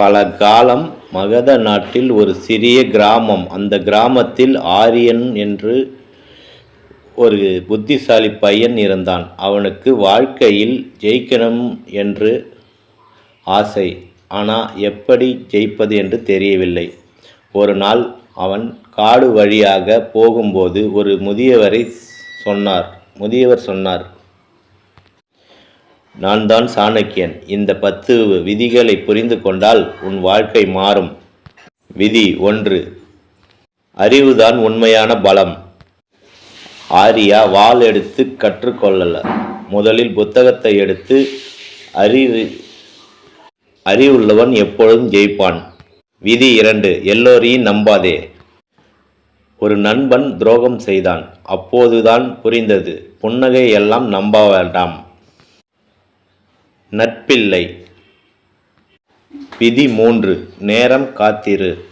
பல காலம் மகத நாட்டில் ஒரு சிறிய கிராமம். அந்த கிராமத்தில் ஆரியன் என்று ஒரு புத்திசாலி பையன் இருந்தான். அவனுக்கு வாழ்க்கையில் ஜெயிக்கணும் என்று ஆசை. ஆனால் எப்படி ஜெயிப்பது என்று தெரியவில்லை. ஒரு நாள் அவன் காடு வழியாக போகும்போது ஒரு முதியவரை சொன்னார். முதியவர் சொன்னார் நான் தான் சாணக்கியன். இந்த பத்து விதிகளை புரிந்து கொண்டால் உன் வாழ்க்கை மாறும். விதி ஒன்று. அறிவுதான் உண்மையான பலம். ஆரியா வாள் எடுத்து கற்றுக்கொள்ளல. முதலில் புத்தகத்தை எடுத்து அறிவு அறிவுள்ளவன் எப்பொழுதும் ஜெயிப்பான். விதி இரண்டு. எல்லோரையும் நம்பாதே. ஒரு நண்பன் துரோகம் செய்தான். அப்போதுதான் புரிந்தது. புன்னகை எல்லாம் நம்ப வேண்டாம். நட்பில்லை. விதி மூன்று நேரம் காத்திரு.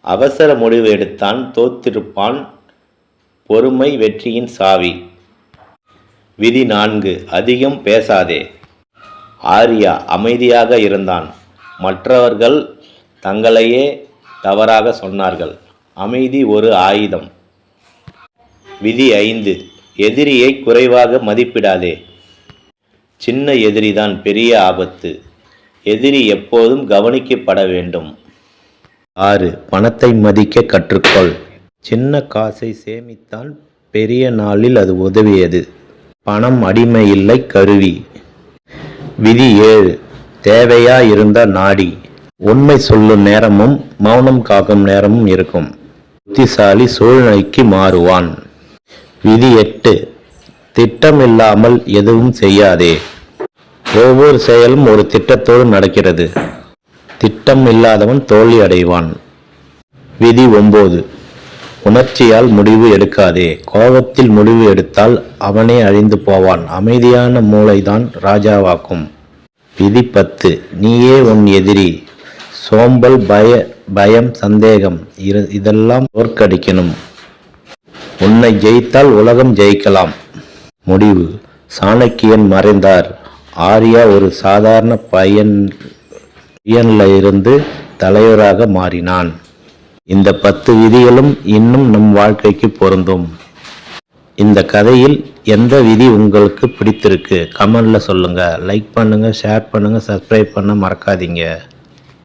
அவசர முடிவு எடுத்தான் தோத்திருப்பான் பொறுமை வெற்றியின் சாவி. விதி நான்கு அதிகம் பேசாதே. ஆர்யா அமைதியாக இருந்தான். மற்றவர்கள் தங்களையே தவறாக சொன்னார்கள். அமைதி ஒரு ஆயுதம். விதி ஐந்து எதிரியை குறைவாக மதிப்பிடாதே. சின்ன எதிரிதான் பெரிய ஆபத்து. எதிரி எப்போதும் கவனிக்கப்பட வேண்டும். ஆறு பணத்தை மதிக்க கற்றுக்கொள். சின்ன காசை சேமித்தால் பெரிய நாளில் அது உதவியது. பணம் அடிமை இல்லை கருவி. விதி ஏழு தேவையா இருந்த நாடி. உண்மை சொல்லும் நேரமும் மௌனம் காக்கும் நேரமும் இருக்கும். புத்திசாலி சூழ்நிலைக்கு மாறுவான். விதி எட்டு திட்டமில்லாமல் எதுவும் செய்யாதே. ஒவ்வொரு செயலும் ஒரு திட்டத்தோடு நடக்கிறது. திட்டம் இல்லாதவன் தோல்வி அடைவான். விதி ஒன்பது உணர்ச்சியால் முடிவு எடுக்காதே. கோபத்தில் முடிவு எடுத்தால் அவனே அழிந்து போவான். அமைதியான மூளைதான் ராஜாவாக்கும். விதி பத்து. நீயே உன் எதிரி. சோம்பல் பய பயம் சந்தேகம் இதெல்லாம் தோற்கடிக்கணும். உன்னை ஜெயித்தால் உலகம் ஜெயிக்கலாம். முடிவு. சாணக்கியன் மறைந்தார். ஆர்யா ஒரு சாதாரண பையன் பையனில் இருந்து தலைவராக மாறினான். இந்த பத்து விதிகளும் இன்னும் நம் வாழ்க்கைக்கு பொருந்தும். இந்த கதையில் எந்த விதி உங்களுக்கு பிடித்திருக்கு? கமெண்டில் சொல்லுங்கள் லைக் பண்ணுங்கள் ஷேர் பண்ணுங்கள் சப்ஸ்கிரைப் பண்ண மறக்காதீங்க.